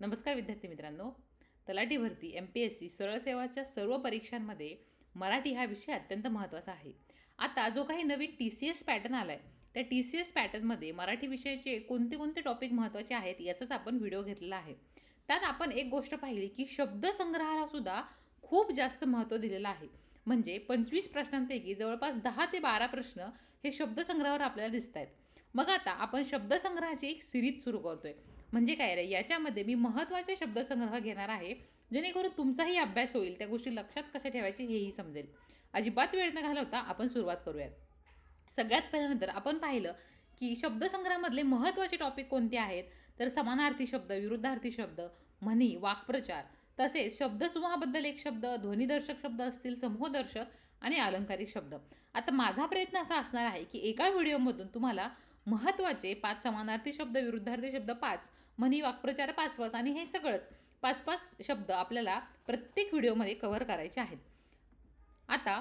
नमस्कार विद्यार्थी मित्रांनो. तलाठी भरती एम पी एस सी सरळ सेवाच्या सर्व परीक्षांमध्ये मराठी हा विषय अत्यंत महत्त्वाचा आहे. आता जो काही नवीन टी सी एस पॅटर्न आला आहे त्या टी सी एस पॅटर्नमध्ये मराठी विषयाचे कोणते कोणते टॉपिक महत्त्वाचे आहेत याचाच आपण व्हिडिओ घेतलेला आहे. त्यात आपण एक गोष्ट पाहिली की शब्दसंग्रहाला सुद्धा खूप जास्त महत्त्व दिलेलं आहे. म्हणजे पंचवीस प्रश्नांपैकी जवळपास दहा ते बारा प्रश्न हे शब्दसंग्रहावर आपल्याला दिसत आहेत मग आता आपण शब्दसंग्रहाची एक सिरीज सुरू करतोय. म्हणजे काय रे याच्यामध्ये मी महत्त्वाचे शब्दसंग्रह घेणार आहे जेणेकरून तुमचाही अभ्यास होईल त्या गोष्टी लक्षात कशा ठेवायचे हेही समजेल. अजिबात वेळ न घालवता आपण सुरुवात करूयात. सगळ्यात पहिल्यानंतर आपण पाहिलं की शब्दसंग्रहामधले महत्त्वाचे टॉपिक कोणते आहेत? तर समानार्थी शब्द विरुद्धार्थी शब्द म्हणी वाक्प्रचार तसेच शब्दसमूहाबद्दल एक शब्द ध्वनिदर्शक शब्द असतील समूहदर्शक आणि अलंकारिक शब्द. आता माझा प्रयत्न असा असणार आहे की एका व्हिडिओमधून तुम्हाला महत्त्वाचे पाच समानार्थी शब्द विरुद्धार्थी शब्द पाच म्हणी वाक्प्रचार पाच पाच आणि हे सगळंच पाच पाच शब्द आपल्याला प्रत्येक व्हिडिओमध्ये कव्हर करायचे आहेत. आता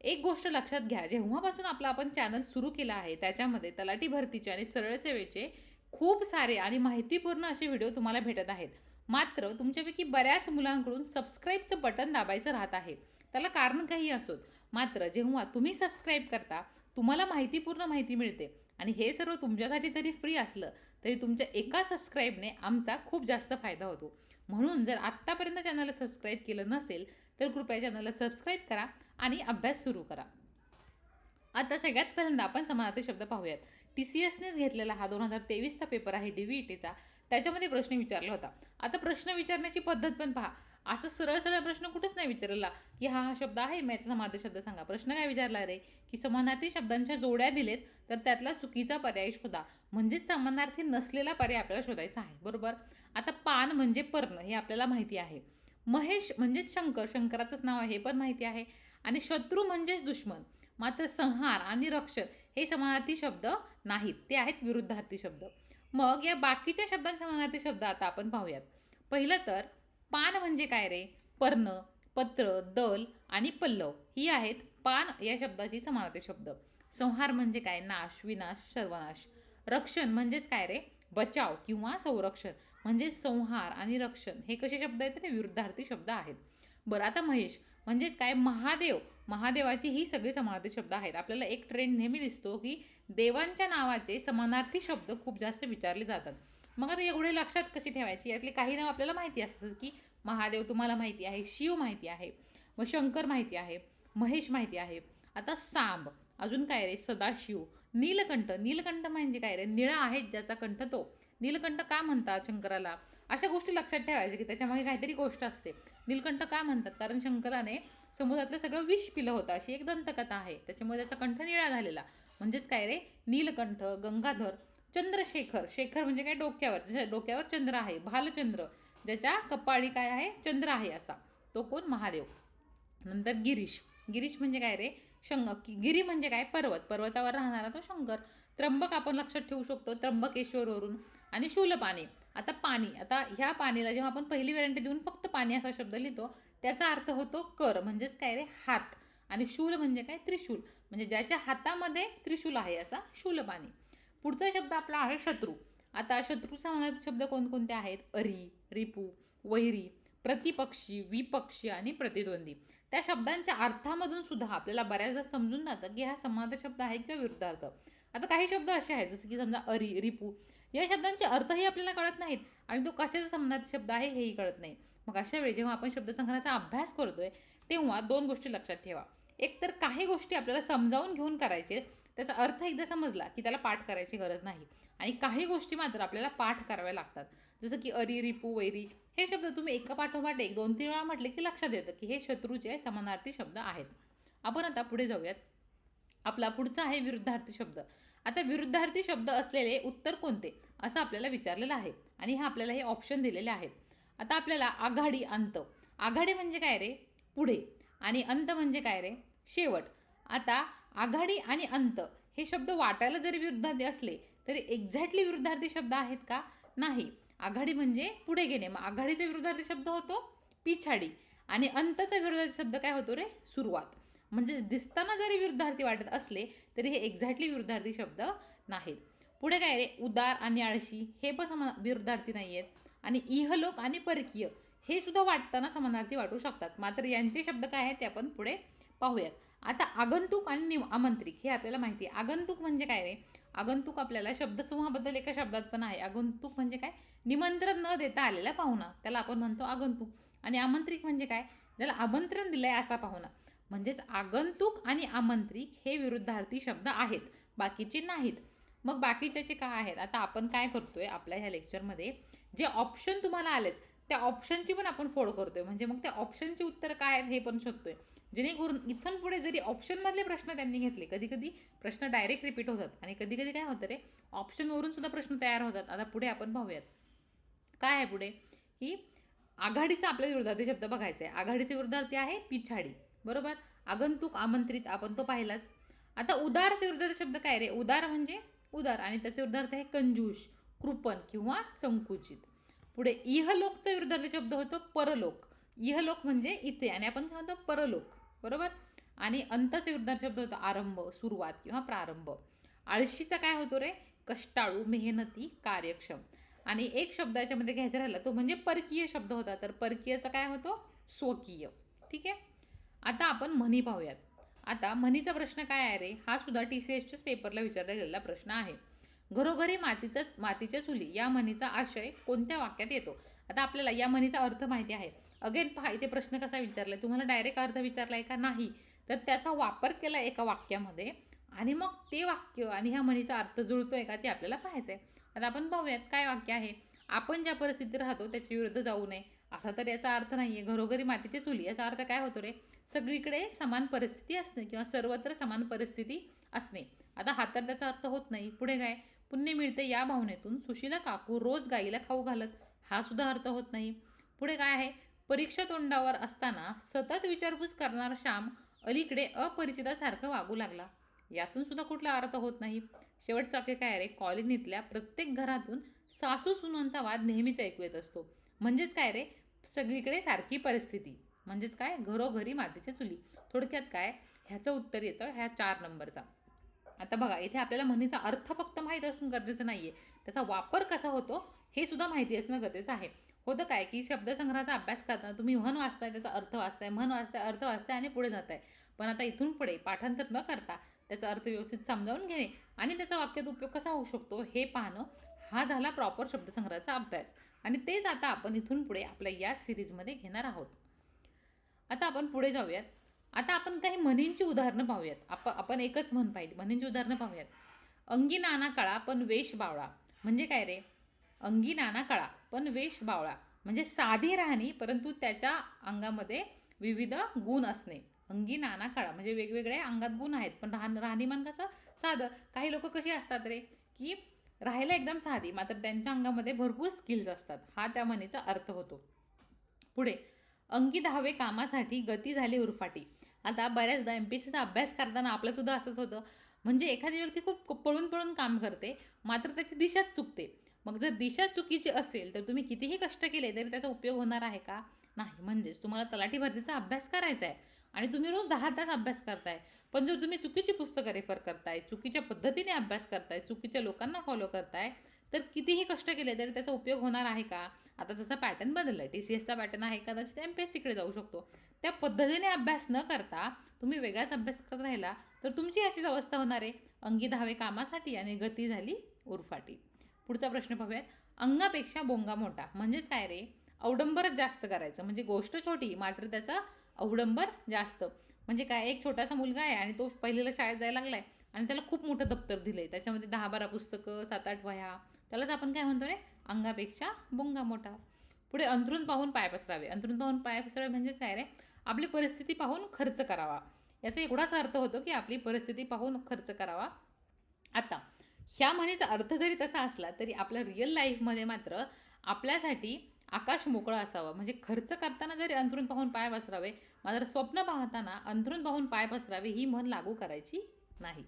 एक गोष्ट लक्षात घ्या जेव्हापासून आपला आपण चॅनल सुरू केला आहे त्याच्यामध्ये तलाठी भरतीचे आणि सरळ सेवेचे खूप सारे आणि माहितीपूर्ण असे व्हिडिओ तुम्हाला भेटत आहेत. मात्र तुमच्यापैकी बऱ्याच मुलांकडून सबस्क्राईबचं बटन दाबायचं राहत आहे. त्याला कारण काही असोत. मात्र जेव्हा तुम्ही सबस्क्राईब करता तुम्हाला माहितीपूर्ण माहिती मिळते. आणि हे सर्व तुमच्यासाठी जरी फ्री असलं तरी तुमच्या एका सबस्क्राईबने आमचा खूप जास्त फायदा होतो. म्हणून जर आत्तापर्यंत चॅनलला सबस्क्राईब केलं नसेल तर कृपया चॅनलला सबस्क्राईब करा आणि अभ्यास सुरू करा. आता सगळ्यात पहिल्यांदा आपण समानार्थी शब्द पाहूयात. टी सी एसनेच घेतलेला हा दोन हजार तेवीसचा पेपर आहे डी व्ही टीचा त्याच्यामध्ये प्रश्न विचारला होता. आता प्रश्न विचारण्याची पद्धत पण पहा. असं सरळ सरळ प्रश्न कुठेच नाही विचारला की हा हा शब्द आहे? मॅच समानार्थी शब्द सांगा. प्रश्न काय विचारला रे? की समानार्थी शब्दांच्या जोड्या दिलेत तर त्यातला चुकीचा पर्याय शोधा. म्हणजेच समानार्थी नसलेला पर्याय आपल्याला शोधायचा आहे. बरोबर? आता पान म्हणजे पर्ण हे आपल्याला माहिती आहे. महेश म्हणजेच शंकर. शंकराचंच नाव आहे हे पण माहिती आहे. आणि शत्रू म्हणजेच दुश्मन. मात्र संहार आणि रक्षक हे समानार्थी शब्द नाहीत. ते आहेत विरुद्धार्थी शब्द. मग या बाकीच्या शब्दांसमानार्थी शब्द आता आपण पाहूयात. पहिलं तर पान म्हणजे काय रे? पर्ण पत्र दल आणि पल्लव. ही आहेत पान या शब्दाची समानार्थी शब्द. संहार म्हणजे काय? नाश विनाश सर्वनाश. रक्षण म्हणजेच काय रे? बचाव किंवा संरक्षण. म्हणजे संहार आणि रक्षण. हे कसे शब्द आहेत ते विरुद्धार्थी शब्द आहेत. बरं आता महेश. म्हणजेच काय? महादेव. महादेवाची ही सगळी समानार्थी शब्द आहेत. आपल्याला एक ट्रेंड नेहमी दिसतो की देवांच्या नावाचे समानार्थी शब्द खूप जास्त विचारले जातात. मग आता एवढे लक्षात कशी ठेवायची? यातले काही नाव आपल्याला माहिती असतं की महादेव तुम्हाला माहिती आहे शिव माहिती आहे मग शंकर माहिती आहे महेश माहिती आहे. आता सांब अजून काय रे? सदाशिव. नीलकंठ. नीलकंठ म्हणजे काय रे? निळा आहे ज्याचा कंठ तो. नीलकंठ का म्हणतात शंकराला? अशा गोष्टी लक्षात ठेवायच्या की त्याच्यामागे काहीतरी गोष्ट असते. नीलकंठ का म्हणतात? कारण शंकराने समुद्रातलं सगळं विष पिलं होतं. अशी एक दंतकथा आहे. त्याच्यामुळे त्याचा कंठ निळा झालेला. म्हणजेच काय रे? नीलकंठ गंगाधर चंद्रशेखर शेखर म्हणजे काय? डोक्यावर. डोक्यावर चंद्र आहे भालचंद्र ज्याच्या कपाळी काय आहे? चंद्र आहे असा. तो कोण? महादेव. नंतर गिरीश. गिरीश म्हणजे काय रे? शंग गिरी म्हणजे काय? पर्वत. पर्वतावर राहणारा तो शंकर. त्र्यंबक आपण लक्षात ठेवू शकतो त्र्यंबकेश्वरवरून. आणि शूलपाणी. आता पाणी. आता ह्या पाणीला जेव्हा आपण पहिली व्हॅरंटी देऊन फक्त पाणी असा शब्द लिहितो त्याचा अर्थ होतो कर म्हणजेच काय रे? हात. आणि शूल म्हणजे काय? त्रिशूल. म्हणजे ज्याच्या हातामध्ये त्रिशूल आहे असा शूलपाणी. पुढचा शब्द आपला आहे शत्रू. आता शत्रूचा मनात शब्द कोणकोणते आहेत? अरी रिपू वैरी प्रतिपक्षी विपक्षी आणि प्रतिद्वंदी. त्या शब्दांच्या अर्थामधून सुद्धा आपल्याला बऱ्याचदा समजून जातं की हा समाध शब्द आहे किंवा विरुद्धार्थ. आता काही शब्द असे आहेत जसं की समजा अरी रिपू. या शब्दांचे अर्थही आपल्याला कळत नाहीत आणि तो कशाचा समानार्थी शब्द आहे हेही कळत नाही. मग अशा वेळी जेव्हा आपण शब्दसंग्रहाचा अभ्यास करतोय तेव्हा दोन गोष्टी लक्षात ठेवा. एक तर काही गोष्टी आपल्याला समजावून घेऊन करायचे त्याचा अर्थ एकदा समजला की त्याला पाठ करायची गरज नाही. आणि काही गोष्टी मात्र आपल्याला पाठ कराव्या लागतात. जसं की अरी रिपू वैरी हे शब्द तुम्ही एका पाठोपाठ एक दोन तीन वेळा म्हटले की लक्षात येतं की हे शत्रूचे समानार्थी शब्द आहेत. आपण आता पुढे जाऊयात. आपला पुढचा आहे विरुद्धार्थी शब्द. आता विरुद्धार्थी शब्द असलेले उत्तर कोणते? असं आपल्याला विचारलेलं आहे. आणि हे आपल्याला हे ऑप्शन दिलेले आहेत. आता आपल्याला आघाडी अंत. आघाडी म्हणजे काय रे? पुढे. आणि अंत म्हणजे काय रे? शेवट. आता आघाडी आणि अंत हे शब्द वाटायला जरी विरुद्धार्थी असले तरी एक्झॅक्टली विरुद्धार्थी शब्द आहेत का? नाही. आघाडी म्हणजे पुढे घेणे. मग आघाडीचा विरुद्धार्थी शब्द होतो पिछाडी आणि अंतचा विरुद्धार्थी शब्द काय होतो रे? सुरुवात. म्हणजे दिसताना जरी विरुद्धार्थी वाटत असले तरी हे एक्झॅक्टली विरुद्धार्थी शब्द नाहीत. पुढे काय रे? उदार आणि आळशी. हे पण समा विरुद्धार्थी नाही आहेत आणि इहलोक आणि परकीय. हे सुद्धा वाटताना समानार्थी वाटू शकतात. मात्र यांचे शब्द काय आहेत ते आपण पुढे पाहूयात. आता आगंतुक आणि निम आमंत्रिक हे आपल्याला माहिती आहे. आगंतुक म्हणजे काय रे? आगंतुक आपल्याला शब्दसमूहाबद्दल एका शब्दात पण आहे. आगंतुक म्हणजे काय? निमंत्रण न देता आलेला पाहुणा. त्याला आपण म्हणतो आगंतुक. आणि आमंत्रिक म्हणजे काय? ज्याला आमंत्रण दिलंय असा पाहुणा. म्हणजेच आगंतुक आणि आमंत्रिक हे विरुद्धार्थी शब्द आहेत. बाकीचे नाहीत. मग बाकीच्याचे काय आहेत? आता आपण काय करतोय? आपल्या ह्या लेक्चरमध्ये जे ऑप्शन तुम्हाला आलेत त्या ऑप्शनची पण आपण फोड करतोय. म्हणजे मग त्या ऑप्शनची उत्तर काय आहेत हे पण शोधतोय. जेणेकरून इथून पुढे जरी ऑप्शनमधले प्रश्न त्यांनी घेतले कधी कधी प्रश्न डायरेक्ट रिपीट होतात आणि कधी कधी काय होतं रे ऑप्शनवरून सुद्धा प्रश्न तयार होतात. आता पुढे आपण पाहूयात. काय आहे पुढे? की आघाडीचा आपल्या विरोधार्थी शब्द बघायचा आहे. आघाडीचे विरुद्धार्थी आहे पिछाडी. बरोबर? आगंतुक आमंत्रित आपण तो पाहिलाच. आता उदारचे विरुद्धार्थी शब्द काय रे? उदार म्हणजे उदार आणि त्याचे विरुद्धार्थ आहे कंजूष कृपण किंवा संकुचित. पुढे इहलोकचा विरुद्धार्थी शब्द होतो परलोक. इहलोक म्हणजे इथे आणि आपण काय म्हणतो? परलोक. बरोबर? आणि अंतच विरुद्धार्थी शब्द होतो आरंभ सुरुवात किंवा प्रारंभ. आळशीचा काय होतो रे? कष्टाळू मेहनती कार्यक्षम. आणि एक शब्द याच्यामध्ये घ्यायचा राहिला तो म्हणजे परकीय शब्द होता. तर परकीयचा काय होतो? स्वकीय. ठीक आहे? आता आपण म्हणी पाहूयात. आता म्हणीचा प्रश्न काय आहे रे? हा सुद्धा टी सी एसच्याच पेपरला विचारला गेलेला प्रश्न आहे. घरोघरी मातीचा मातीच्या चुली या म्हणीचा आशय कोणत्या वाक्यात येतो? आता आपल्याला या म्हणीचा अर्थ माहिती आहे. अगेन पहा इथे प्रश्न कसा विचारला आहे तुम्हाला डायरेक्ट अर्थ आहे का? नाही. तर त्याचा वापर केला एका वाक्यामध्ये आणि मग ते वाक्य आणि ह्या म्हणीचा अर्थ जुळतो आहे का ते आपल्याला पाहायचं आहे आता आपण पाहूयात काय वाक्य आहे? आपण ज्या परिस्थितीत राहतो त्याच्या विरुद्ध जाऊ नये. असा तर याचा अर्थ नाही आहे घरोघरी मातीची चुली याचा अर्थ काय होतो रे? सगळीकडे समान परिस्थिती असणे किंवा सर्वत्र समान परिस्थिती असणे. आता हा तर त्याचा अर्थ होत नाही. पुढे काय? पुण्य मिळते या भावनेतून सुशीला काकू रोज गाईला खाऊ घालत. हा सुद्धा अर्थ होत नाही. पुढे काय आहे? परीक्षा तोंडावर असताना सतत विचारपूस करणारा श्याम अलीकडे अपरिचितासारखं वागू लागला. यातून सुद्धा कुठला अर्थ होत नाही. शेवटचा की काय रे कॉलनीतल्या प्रत्येक घरातून सासू सुनांचा वाद नेहमीच ऐकू येत असतो. म्हणजेच काय रे? सगळीकडे सारखी परिस्थिती. म्हणजेच काय? घरोघरी मातीच्या चुली. थोडक्यात काय? ह्याचं उत्तर येतं ह्या चार नंबरचा. आता बघा इथे आपल्याला म्हणीचा अर्थ फक्त माहीत असणं गरजेचं नाही आहे त्याचा वापर कसा होतो हे सुद्धा माहिती असणं गरजेचं आहे. होतं काय की शब्दसंग्रहाचा अभ्यास करताना तुम्ही म्हण वाचताय त्याचा अर्थ वाचताय म्हण वाचताय अर्थ वाचताय आणि पुढे जाताय. पण आता इथून पुढे पाठांतर न करता त्याचा अर्थ व्यवस्थित समजावून घेणे आणि त्याचा वाक्यात उपयोग कसा होऊ शकतो हे पाहणं हा झाला प्रॉपर शब्दसंग्रहाचा अभ्यास. आणि तेच आता आपण इथून पुढे आपल्या या सिरीजमध्ये घेणार आहोत. आता आपण पुढे जाऊयात. आता आपण काही म्हणींची उदाहरणं पाहूयात. आप आपण एकच म्हण पाहिली. म्हणींची उदाहरणं पाहूयात. अंगी नाना कळा पण वेश बावळा. म्हणजे काय रे? अंगी नाना कळा. पण वेश बावळा. म्हणजे साधी राहणी परंतु त्याच्या अंगामध्ये विविध गुण असणे. अंगी नाना काळा म्हणजे वेगवेगळ्या अंगात गुण आहेत. पण राहण राहणीमान कसं? साधं. काही लोक कशी असतात रे? की राहायला एकदम साधी मात्र त्यांच्या अंगामध्ये भरपूर स्किल्स असतात. हा त्या म्हणीचा अर्थ होतो. पुढे. अंगी दहावे कामासाठी गती झाली उरफाटी. आता बऱ्याचदा एम पी सीचा अभ्यास करताना आपलंसुद्धा असंच होतं. म्हणजे एखादी व्यक्ती खूप पळून पळून काम करते मात्र त्याची दिशाच चुकते. मग जर दिशा चुकीची असेल तर तुम्ही कितीही कष्ट केले तरी त्याचा उपयोग होणार आहे का? नाही. म्हणजेच तुम्हाला तलाठी भरतीचा अभ्यास करायचा आहे आणि तुम्ही रोज दहा तास अभ्यास करताय. पण जर तुम्ही चुकीची पुस्तकं रेफर करताय चुकीच्या पद्धतीने अभ्यास करताय चुकीच्या लोकांना फॉलो करताय तर कितीही कष्ट केले तरी त्याचा उपयोग होणार आहे का? आता जसा पॅटर्न बदलला आहे टी सी एसचा पॅटर्न आहे कदाचित एम पी एस सीकडे जाऊ शकतो. त्या पद्धतीने अभ्यास न करता तुम्ही वेगळाच अभ्यास करत राहिला तर तुमची अशीच अवस्था होणार आहे. अंगी धावे कामासाठी आणि गती झाली उरफाटी. पुढचा प्रश्न पाहूयात. अंगापेक्षा बोंगा मोठा. म्हणजेच काय रे? अवडंबरच जास्त करायचं. म्हणजे गोष्ट छोटी मात्र त्याचा अवडंबर जास्त. म्हणजे काय? एक छोटासा मुलगा आहे आणि तो पहिलेला शाळेत जायला लागला आहे आणि त्याला खूप मोठं दप्तर आहे त्याच्यामध्ये दहा बारा पुस्तकं सात आठ वह्या. त्यालाच आपण काय म्हणतो रे? अंगापेक्षा बोंगा मोठा. पुढे अंथरून पाहून पाय पसरावे. अंथरून पाहून पाय पसरावे म्हणजेच काय रे? आपली परिस्थिती पाहून खर्च करावा. याचा एवढाच अर्थ होतो की आपली परिस्थिती पाहून खर्च करावा. आता ह्या म्हणीचा अर्थ जरी तसा असला तरी आपल्या रिअल लाईफमध्ये मात्र आपल्यासाठी आकाश मोकळं असावं. म्हणजे खर्च करताना जरी अंथरून पाहून पाय पसरावे मात्र स्वप्न पाहताना अंथरून पाहून पाय पसरावे ही म्हण लागू करायची नाही.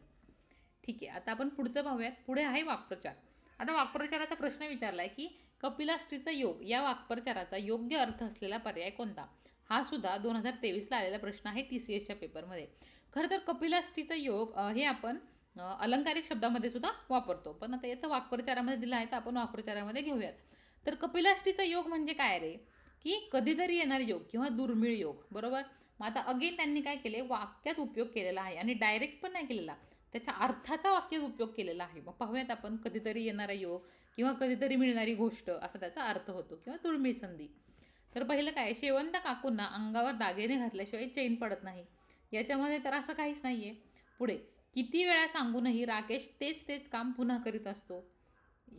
ठीक आहे आता आपण पुढचं पाहूयात. पुढे आहे वाक्प्रचार. आता वाक्प्रचाराचा प्रश्न विचारला आहे की कपिलाष्टीचा योग या वाक्प्रचाराचा योग्य अर्थ असलेला पर्याय कोणता? हा सुद्धा दोन हजार तेवीसला आलेला प्रश्न आहे टी सी एसच्या पेपरमध्ये खरं तर कपिलाष्टीचा योग हे आपण अलंकारिक शब्दामध्ये सुद्धा वापरतो. पण आता इथं वाक्प्रचारामध्ये दिलं आहे तर आपण वाक्प्रचारामध्ये घेऊयात. तर कपिलाष्टीचा योग म्हणजे काय रे? की कधीतरी येणारे योग किंवा दुर्मिळ योग. बरोबर? मग आता अगेन त्यांनी काय केले? वाक्यात उपयोग केलेला आहे आणि डायरेक्ट पण नाही केलेला. त्याच्या अर्थाचा वाक्यात उपयोग केलेला आहे. मग पाहूयात आपण कधीतरी येणारा योग किंवा कधीतरी मिळणारी गोष्ट असा त्याचा अर्थ होतो किंवा दुर्मिळ संधी. तर पहिलं काय? शेवंत काकूंना अंगावर दागिने घातल्याशिवाय चैन पडत नाही. याच्यामध्ये तर असं काहीच नाही आहे पुढे किती वेळा सांगूनही राकेश तेच तेच काम पुन्हा करीत असतो.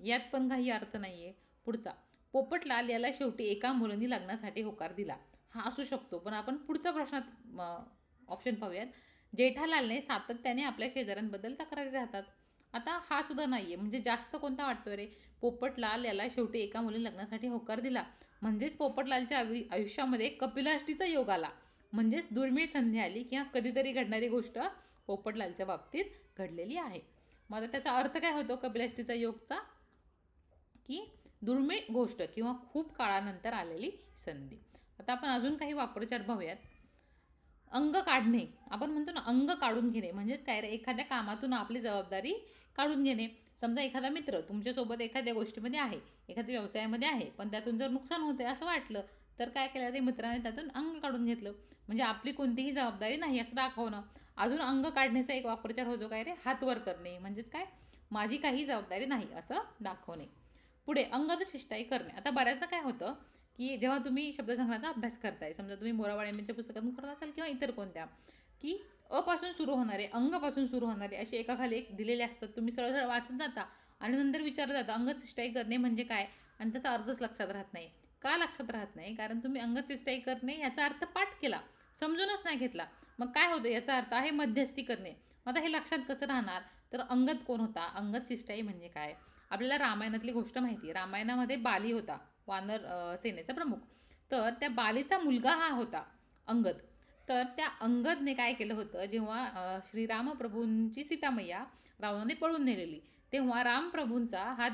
यात पण काही अर्थ नाही आहे पुढचा. पोपटलाल याला शेवटी एका मुलांनी लग्नासाठी होकार दिला. हा असू शकतो पण आपण पुढचा प्रश्नात ऑप्शन पाहूयात. जेठालालने सातत्याने आपल्या शेजाऱ्यांबद्दल तक्रारी राहतात. आता हा सुद्धा नाही आहे म्हणजे जास्त कोणता वाटतोय रे? पोपटलाल याला शेवटी एका मुली लग्नासाठी होकार दिला. म्हणजेच पोपटलालच्या आयु आयुष्यामध्ये कपिलाष्टीचा योग आला. म्हणजेच दुर्मिळ संधी आली किंवा कधीतरी घडणारी गोष्ट पोपटलालच्या बाबतीत घडलेली आहे. मग आता त्याचा अर्थ काय होतो कपिलाष्टीचा योगचा? की दुर्मिळ गोष्ट किंवा खूप काळानंतर आलेली संधी. आता आपण अजून काही वाक्प्रचार पाहूयात अंग काढणे. आपण म्हणतो ना अंग काढून घेणे. म्हणजेच काय रे? एखाद्या कामातून आपली जबाबदारी काढून घेणे. समजा एखादा मित्र तुमच्यासोबत एखाद्या गोष्टीमध्ये आहे एखाद्या व्यवसायामध्ये आहे पण त्यातून जर नुकसान होते असं वाटलं तर काय केलं रे? मित्राने त्यातून अंग काढून घेतलं. म्हणजे आपली कोणतीही जबाबदारी नाही असं दाखवणं. अजून अंग काढण्याचा एक वापरचार होतो काय रे? हातवर करणे. म्हणजेच काय? माझी काही जबाबदारी नाही असं दाखवणे. पुढे अंगद शिष्टाई करणे. आता बऱ्याचदा काय होतं की जेव्हा तुम्ही शब्दसंग्रहाचा अभ्यास करताय समजा तुम्ही मोरावाड यांच्या पुस्तकातून करत असाल किंवा इतर कोणत्या की अपासून सुरू होणारे अंगापासून सुरू होणारे असे एकाखाली एक दिलेले असतात. तुम्ही सरळ सरळ वाचत जाता आणि नंतर विचारलं जातं अंगचेष्टाई करणे म्हणजे काय? आणि त्याचा अर्थच लक्षात राहत नाही. का लक्षात राहत नाही? कारण तुम्ही अंगचेष्टाई करणे याचा अर्थ पाठ केला. समजूनच नाही घेतला. मग काय होतं? याचा अर्थ आहे मध्यस्थी करणे. मग आता हे लक्षात कसं राहणार? तर अंगद कोण होता? अंगद शिष्टाई म्हणजे काय? आपल्याला रामायणातली गोष्ट माहिती आहे. रामायणामध्ये बाली होता वानर सेनेचा प्रमुख. तर त्या बालीचा मुलगा हा होता अंगद. तर त्या अंगदने काय केलं होतं? जेव्हा श्रीरामप्रभूंची सीतामय्या रावणाने पळून नेलेली तेव्हा रामप्रभूंचा हा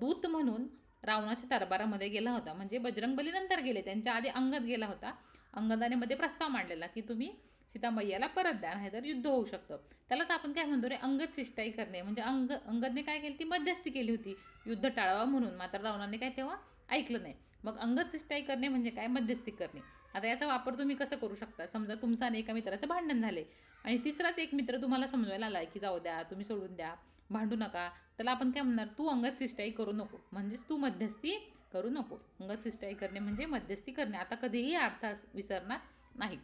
दूत म्हणून रावणाच्या दरबारामध्ये गेला होता. म्हणजे बजरंगबली नंतर गेले. त्यांच्या आधी अंगद गेला होता. अंगदाने मध्ये प्रस्ताव मांडलेला की तुम्ही सीतामय्याला परत द्या नाही तर युद्ध होऊ शकतं. त्यालाच आपण काय म्हणतो रे अंगद शिष्टाई करणे. म्हणजे अंग अंगदने काय केली? ती मध्यस्थी केली होती. युद्ध टाळावं म्हणून. मात्र रावणाने काय तेव्हा ऐकलं नाही. मग अंगद शिष्टाई करणे म्हणजे काय? मध्यस्थी करणे. आता याचा वापर तुम्ही कसं करू शकता? समजा तुमचं आणि एका मित्राचं भांडण झाले. आणि तिसराच एक मित्र तुम्हाला समजवायला आला की जाऊ द्या तुम्ही सोडून द्या. भांडू नका. त्याला आपण काय म्हणणार? तू अंगद शिष्टाई करू नको. म्हणजेच तू मध्यस्थी करू नको. अंगद शिष्टाई करणे म्हणजे मध्यस्थी करणे. आता कधीही अर्थ विसरणार नाही.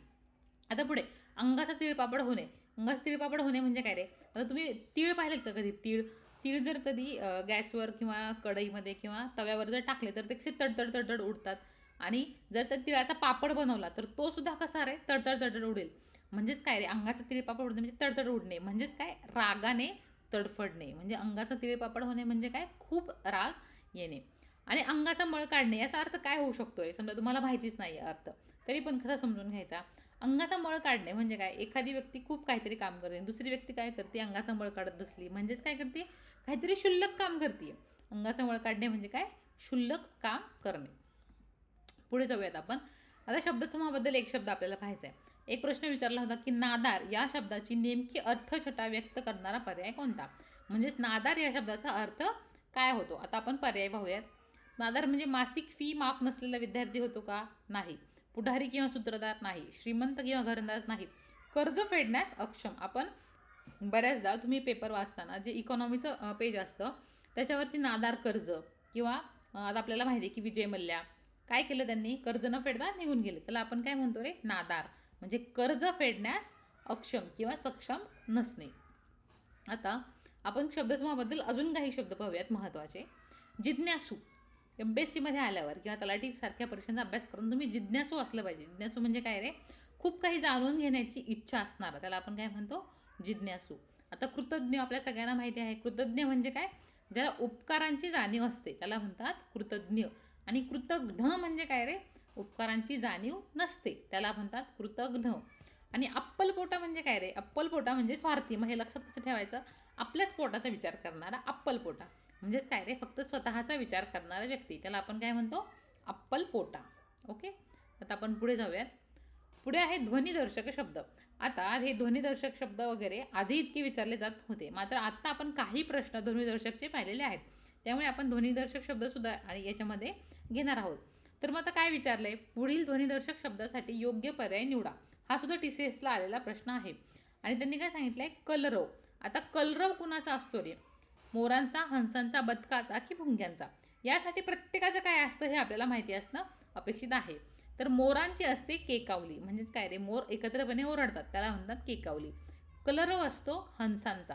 आता पुढे अंगाचा तिळपापड होणे अंगाचा तिळपापड होणे म्हणजे काय रे? आता तुम्ही तीळ पाहिलेत का कधी? तीळ तीळ जर कधी गॅसवर किंवा कढईमध्ये किंवा तव्यावर जर टाकले तर ते कसे तडतड तडतड उडतात? आणि जर त्या तिळाचा पापड बनवला तर तो सुद्धा कसा रे? तडतड तडतड उडेल. म्हणजेच काय रे? अंगाचा तिळपापड उडणे म्हणजे तडतड उडणे. म्हणजेच काय? रागाने तडफडणे. म्हणजे अंगाचा तिळपापड होणे म्हणजे काय? खूप राग येणे. आणि अंगाचा मळ काढणे याचा अर्थ काय होऊ शकतो आहे समजा तुम्हाला माहितीच नाही अर्थ. तरी पण कसा समजून घ्यायचा? अंगाचा मळ काढणे म्हणजे काय? एखादी व्यक्ती खूप काहीतरी काम करते दुसरी व्यक्ती काय करते? अंगाचा मळ काढत बसली. म्हणजेच काय करते? काहीतरी शुल्लक काम करते. अंगाचा मळ काढणे म्हणजे काय? शुल्लक काम करणे. पुढे जाऊयात आपण. आता शब्दसमूहाबद्दल एक शब्द आपल्याला पाहायचा आहे एक प्रश्न विचारला होता की नादार या शब्दाची नेमकी अर्थछटा व्यक्त करणारा पर्याय कोणता? म्हणजेच नादार या शब्दाचा अर्थ काय होतो? आता आपण पर्याय पाहूयात. नादार म्हणजे मासिक फी माफ नसलेला विद्यार्थी होतो का? नाही. पुढारी किंवा सूत्रधार नाही श्रीमंत किंवा घरंदाज नाही. कर्ज फेडण्यास अक्षम. आपण बऱ्याचदा तुम्ही पेपर वाचताना जे इकॉनॉमीचं पेज असतं त्याच्यावरती नादार कर्ज किंवा आता आपल्याला माहिती आहे की विजय मल्ल्या काय केलं त्यांनी? कर्ज न फेडता निघून गेले. त्याला आपण काय म्हणतो रे? नादार. म्हणजे कर्ज फेडण्यास अक्षम किंवा सक्षम नसणे. आता आपण शब्दसमूहाबद्दल अजून काही शब्द पाहूयात महत्त्वाचे जिज्ञासू. एम पी एस सीमध्ये आल्यावर किंवा तलाठी सारख्या परीक्षांचा अभ्यास करून तुम्ही जिज्ञासू असलं पाहिजे. जिज्ञासू म्हणजे काय रे? खूप काही जाणून घेण्याची इच्छा असणार. त्याला आपण काय म्हणतो? जिज्ञासू. आता कृतज्ञ आपल्या सगळ्यांना माहिती आहे. कृतज्ञ म्हणजे काय? ज्याला उपकारांची जाणीव असते. त्याला म्हणतात कृतज्ञ. आणि कृतघ्न म्हणजे काय रे? उपकारांची जाणीव नसते. त्याला म्हणतात कृतघ्न. आणि अप्पल पोटा म्हणजे काय रे? अप्पल पोटा म्हणजे स्वार्थी. मग हे लक्षात कसं ठेवायचं? आपल्याच पोटाचा विचार करणारा अप्पल पोटा म्हणजेच काय रे? फक्त स्वतःचा विचार करणारा व्यक्ती. त्याला आपण काय म्हणतो? अप्पल पोटा. ओके? आता आपण पुढे जाऊयात. पुढे आहे ध्वनिदर्शक शब्द. आता हे ध्वनिदर्शक शब्द वगैरे आधी इतके विचारले जात होते. मात्र आत्ता आपण काही प्रश्न ध्वनिदर्शकचे पाहिलेले आहेत. त्यामुळे आपण ध्वनिदर्शक शब्दसुद्धा आणि याच्यामध्ये घेणार आहोत. तर मग आता काय विचारलं आहे पुढील ध्वनिदर्शक शब्दासाठी योग्य पर्याय निवडा. हा सुद्धा टी सी एसला आलेला प्रश्न आहे. आणि त्यांनी काय सांगितलं आहे कलरव. आता कलरव कुणाचा असतो रे? मोरांचा हंसांचा बदकाचा की भुंग्यांचा. यासाठी प्रत्येकाचं काय असतं हे आपल्याला माहिती असणं अपेक्षित आहे. तर मोरांची असते केकावली म्हणजेच काय रे? मोर एकत्रपणे ओरडतात त्याला म्हणतात केकावली. कलरव असतो हंसांचा.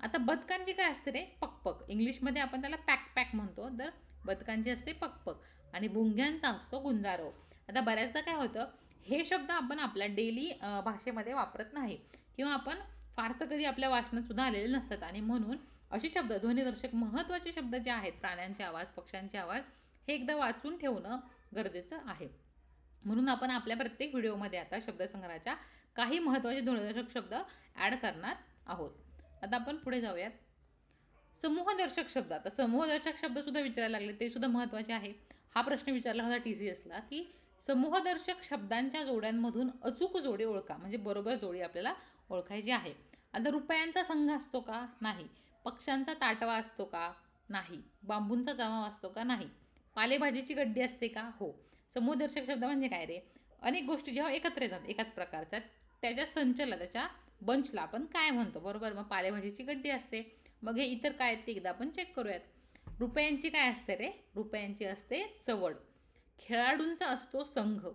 आता बदकांची काय असते रे? पकपक. इंग्लिशमध्ये आपण त्याला पॅक पॅक म्हणतो तर बदकांची असते पकपक. आणि भुंग्यांचा असतो गुंजारव. आता बऱ्याचदा काय होतं हे शब्द आपण आपल्या डेली भाषेमध्ये वापरत नाही. किंवा आपण फारसं कधी आपल्या वाचनात सुद्धा आलेले नसतात आणि म्हणून असे शब्द ध्वनिदर्शक महत्त्वाचे शब्द जे आहेत प्राण्यांचे आवाज पक्ष्यांचे आवाज हे एकदा वाचून ठेवणं गरजेचं आहे. म्हणून आपण आपल्या प्रत्येक व्हिडिओमध्ये आता शब्दसंग्रहाच्या काही महत्त्वाचे ध्वनिदर्शक शब्द ॲड करणार आहोत. आता आपण पुढे जाऊयात. समूहदर्शक शब्द. आता समूहदर्शक शब्दसुद्धा विचारायला लागले ते सुद्धा महत्त्वाचे आहे. हा प्रश्न विचारला होता टी सी एसला की समूहदर्शक शब्दांच्या जोड्यांमधून अचूक जोडी ओळखा. म्हणजे बरोबर जोडी आपल्याला ओळखायची आहे. आता रुपयांचा संघ असतो का? नाही. पक्ष्यांचा ताटवा असतो का? नाही. बांबूंचा जमाव असतो का? नाही. पालेभाजीची गड्डी असते का? हो. समूहदर्शक शब्द म्हणजे काय रे? अनेक गोष्टी जेव्हा एकत्र येतात एकाच प्रकारच्या त्याच्या संचला त्याच्या बंचला आपण काय म्हणतो? बरोबर? मग पालेभाजीची गड्डी असते. मग हे इतर काय आहेत ते एकदा आपण चेक करूयात. रुपयांची काय असते रे? रुपयांची असते चवड. खेळाडूंचा असतो संघ.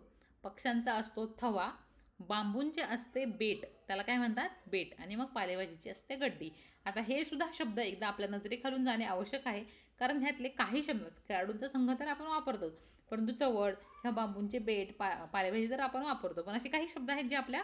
पक्ष्यांचा असतो थवा. बांबूंचे असते बेट. त्याला काय म्हणतात? बेट. आणि मग पालेभाजीची असते गड्डी. आता हे सुद्धा शब्द एकदा आपल्या नजरेखालून जाणे आवश्यक आहे. कारण ह्यातले काही शब्द खेळाडूंचा संघ तर आपण वापरतो. परंतु चवड किंवा बांबूंचे बेट पा पालेभाजी तर आपण वापरतो. पण असे काही शब्द आहेत जे आपल्या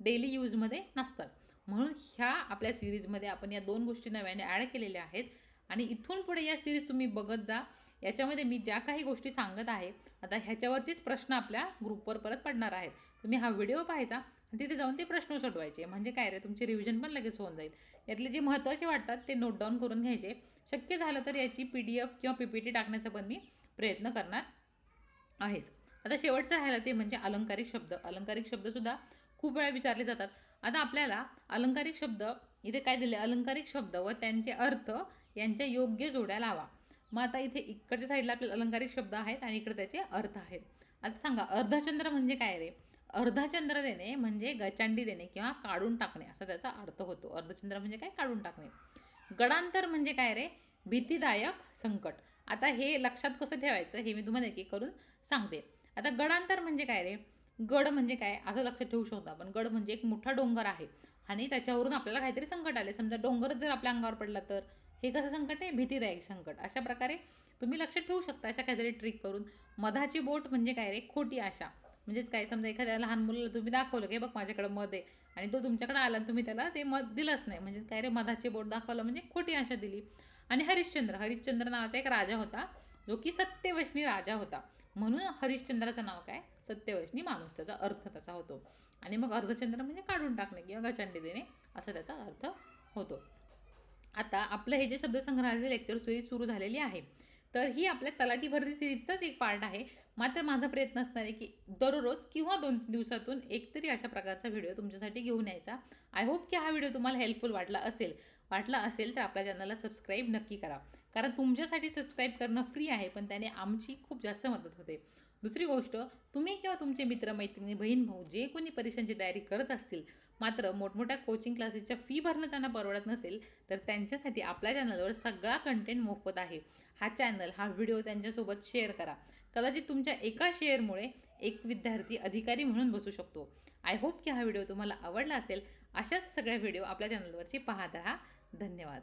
डेली यूजमध्ये नसतात. म्हणून ह्या आपल्या सिरीजमध्ये आपण या दोन गोष्टी नव्याने ॲड केलेल्या आहेत. आणि इथून पुढे या सिरीज तुम्ही बघत जा. याच्यामध्ये मी ज्या काही गोष्टी सांगत आहे आता ह्याच्यावरचेच प्रश्न आपल्या ग्रुपवर परत पडणार आहेत. तुम्ही हा व्हिडिओ पाहायचा. तिथे जाऊन ते प्रश्न सोडवायचे. म्हणजे काय रे तुमचे रिव्हिजन पण लगेच होऊन जाईल. यातले जे महत्त्वाचे वाटतात ते नोट डाऊन करून घ्यायचे. शक्य झालं तर याची पी डी एफ किंवा पी पी टी टाकण्याचा पण मी प्रयत्न करणार आहेच. आता शेवटचं राहिलं ते म्हणजे अलंकारिक शब्द. अलंकारिक शब्दसुद्धा खूप वेळा विचारले जातात. आता आपल्याला अलंकारिक शब्द इथे काय दिले अलंकारिक शब्द व त्यांचे अर्थ यांच्या योग्य जोड्या लावा. मग आता इथे इकडच्या साईडला आपल्याला अलंकारिक शब्द आहेत आणि इकडे त्याचे अर्थ आहेत. आता सांगा अर्धचंद्र म्हणजे काय रे? अर्धचंद्र देणे म्हणजे गचांडी देणे किंवा काढून टाकणे असा त्याचा अर्थ होतो. अर्धचंद्र म्हणजे काय? काढून टाकणे. गडांतर म्हणजे काय रे? भीतीदायक संकट. आता हे लक्षात कसं ठेवायचं? हे मी तुम्हाला एक एक करून सांगते. आता गडांतर म्हणजे काय रे? गड म्हणजे काय? असं लक्षात ठेवू शकतो आपण. गड म्हणजे एक मोठा डोंगर आहे आणि त्याच्यावरून आपल्याला काहीतरी संकट आले समजा डोंगरच जर आपल्या अंगावर पडला तर? हे कसं संकट आहे? भीतीदायक संकट. अशा प्रकारे तुम्ही लक्षात ठेवू शकता अशा काहीतरी ट्रिक करून. मधाची बोट म्हणजे काय रे? खोटी आशा. म्हणजेच काय समजा एखाद्या लहान मुलाला तुम्ही दाखवलं की बघ माझ्याकडं मध आहे आणि तो तुमच्याकडे आला आणि तुम्ही त्याला ते मध दिलंच नाही. म्हणजे काय रे मधाचे बोट दाखवलं म्हणजे खोटी आशा दिली. आणि हरिश्चंद्र हरिश्चंद्र नावाचा एक राजा होता जो की सत्यवशनी राजा होता. म्हणून हरिश्चंद्राचं नाव काय? सत्यवशनी माणूस त्याचा अर्थ तसा होतो. आणि मग अर्धचंद्र म्हणजे काढून टाकणे किंवा गचंडी देणे असा त्याचा अर्थ होतो. आता आपलं हे जे शब्दसंग्रहाचे लेक्चर सुरू झालेली आहे तर ही आपल्या तलाठी भरती सिरीजचाच एक पार्ट आहे. मात्र माझा प्रयत्न असणार आहे की दररोज किंवा दोन दिवसातून एकतरी अशा प्रकारचा व्हिडिओ तुमच्यासाठी घेऊन यायचा. आय होप की हा व्हिडिओ तुम्हाला हेल्पफुल वाटला असेल. वाटला असेल तर आपल्या चॅनलला सबस्क्राईब नक्की करा. कारण तुमच्यासाठी सबस्क्राईब करणं फ्री आहे पण त्याने आमची खूप जास्त मदत होते. दुसरी गोष्ट तुम्ही किंवा तुमचे मित्रमैत्रिणी बहीण भाऊ जे कोणी परीक्षांची तयारी करत असतील मात्र मोठमोठ्या कोचिंग क्लासेसच्या फी भरणं त्यांना परवडत नसेल तर त्यांच्यासाठी आपल्या चॅनलवर सगळा कंटेंट मोफत आहे. हा चॅनल हा व्हिडिओ त्यांच्यासोबत शेअर करा. कदाचित तुमच्या एका शेअरमुळे एक विद्यार्थी अधिकारी म्हणून बसू शकतो. आय होप की हा व्हिडिओ तुम्हाला आवडला असेल. अशाच सगळ्या व्हिडिओ आपल्या चॅनलवरची पाहत राहा. धन्यवाद.